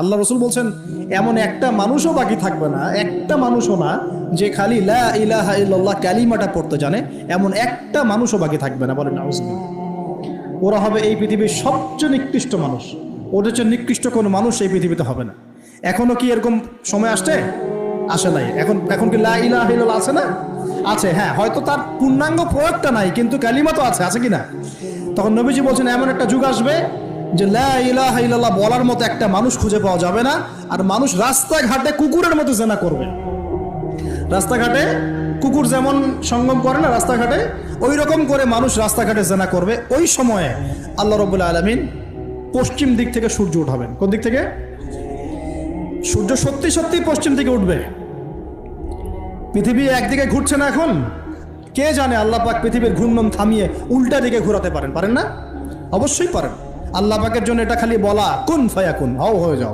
আল্লাহ রসুল বলছেন, এমন একটা মানুষও বাকি থাকবে না, একটা মানুষও না যে খালি লা কালিমাটা পড়তে জানে, এমন একটা মানুষও বাকি থাকবে না। বলেন ওরা হবে এই পৃথিবীর সবচেয়ে নিকৃষ্ট মানুষ। ওদের চেয়ে নিকৃষ্ট কোনো মানুষ এই পৃথিবীতে হবে না। এখনও কি এরকম সময় আসছে? আসে নাই। এখন এখন কি লা আছে না? আছে হ্যাঁ হয়তো তার পূর্ণাঙ্গ প্রয়োগটা নাই, কিন্তু ক্যালিমা তো আছে আছে কি না? তখন নবীজি বলছেন, এমন একটা যুগ আসবে যে ইলাহা বলার মতো একটা মানুষ খুঁজে পাওয়া যাবে না, আর মানুষ রাস্তাঘাটে কুকুরের মতো জেনা করবে। রাস্তাঘাটে কুকুর যেমন সঙ্গম করে না রাস্তাঘাটে ওই রকম করে মানুষ রাস্তাঘাটে জেনা করবে। ওই সময়ে আল্লাহ রবুল্লা আলমিন পশ্চিম দিক থেকে সূর্য উঠাবেন। কোন দিক থেকে? সূর্য সত্যি সত্যি পশ্চিম দিকে উঠবে। পৃথিবী একদিকে ঘুরছে না এখন? কে জানে, আল্লাহ পাক পৃথিবীর ঘূর্ণন থামিয়ে উল্টা দিকে ঘোরাতে পারেন। পারেন না? অবশ্যই পারেন। আল্লাহ পাকের জন্য এটা খালি বলা কোন ফায়া কোন হও হয়ে যাও।